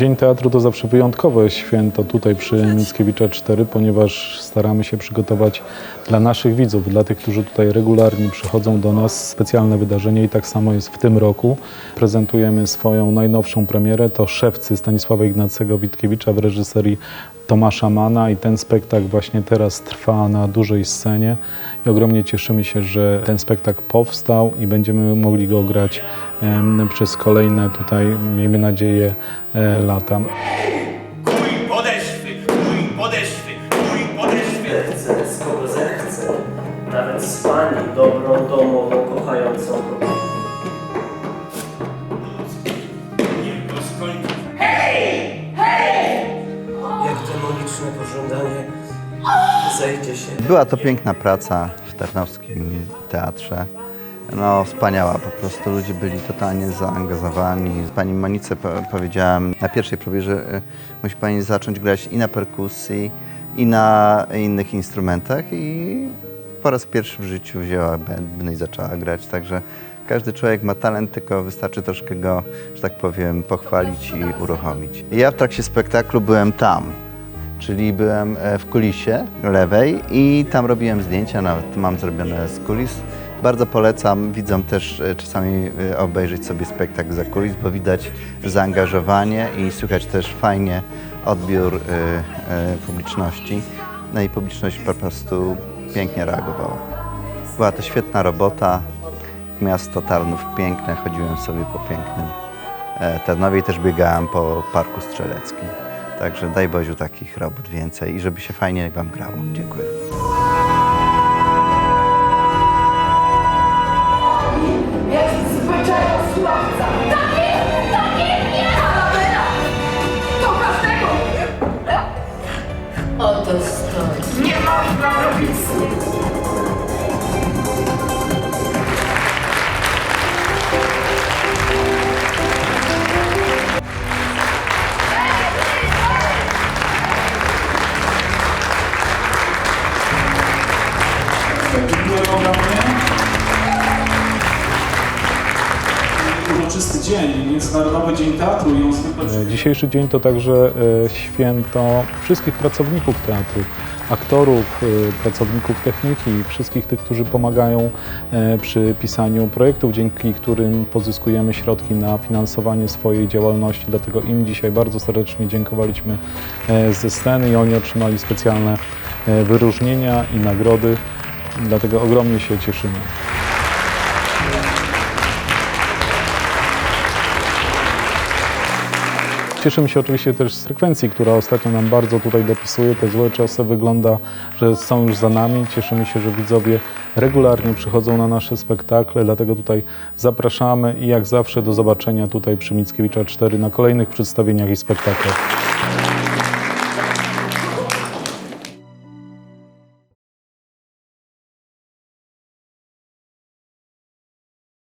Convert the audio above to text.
Dzień Teatru to zawsze wyjątkowe święto tutaj przy Mickiewicza 4, ponieważ staramy się przygotować dla naszych widzów, dla tych, którzy tutaj regularnie przychodzą do nas. Specjalne wydarzenie i tak samo jest w tym roku. Prezentujemy swoją najnowszą premierę, to Szewcy Stanisława Ignacego Witkiewicza w reżyserii Tomasza Mana i ten spektakl właśnie teraz trwa na dużej scenie i ogromnie cieszymy się, że ten spektakl powstał i będziemy mogli go grać przez kolejne tutaj, miejmy nadzieję, e, lata. 60. Była to piękna praca w Tarnowskim Teatrze. No, wspaniała, po prostu ludzie byli totalnie zaangażowani. Z Pani Monice powiedziałam na pierwszej próbie, że y, musi pani zacząć grać i na perkusji, i na innych instrumentach i po raz pierwszy w życiu wzięła bębny i zaczęła grać, także każdy człowiek ma talent, tylko wystarczy troszkę go, że tak powiem, pochwalić i uruchomić. Ja w trakcie spektaklu byłem tam, czyli byłem e, w kulisie lewej i tam robiłem zdjęcia, nawet mam zrobione z kulis. Bardzo polecam widzom też e, czasami e, obejrzeć sobie spektakl za kulis, bo widać zaangażowanie i słychać też fajnie odbiór publiczności. No i publiczność po prostu pięknie reagowała. Była to świetna robota. Miasto Tarnów piękne, chodziłem sobie po pięknym Tarnowie i też biegałem po Parku Strzeleckim. Także daj Boziu takich robót więcej i żeby się fajnie Wam grało. Dziękuję. Jest zwyczajosławca! Takie, takie nie! Arabela! To każdego! Oto stoi. Nie można robić Uroczysty dzień, Międzynarodowy Dzień Teatru i on zwykle Dzisiejszy dzień to także e, święto wszystkich pracowników teatru, aktorów, e, pracowników techniki, wszystkich tych, którzy pomagają e, przy pisaniu projektów, dzięki którym pozyskujemy środki na finansowanie swojej działalności. Dlatego im dzisiaj bardzo serdecznie dziękowaliśmy ze sceny i oni otrzymali specjalne wyróżnienia i nagrody. Dlatego ogromnie się cieszymy. Cieszymy się oczywiście też z frekwencji, która ostatnio nam bardzo tutaj dopisuje. Te złe czasy wygląda, że są już za nami. Cieszymy się, że widzowie regularnie przychodzą na nasze spektakle, dlatego tutaj zapraszamy i jak zawsze do zobaczenia tutaj przy Mickiewicza 4 na kolejnych przedstawieniach i spektaklach.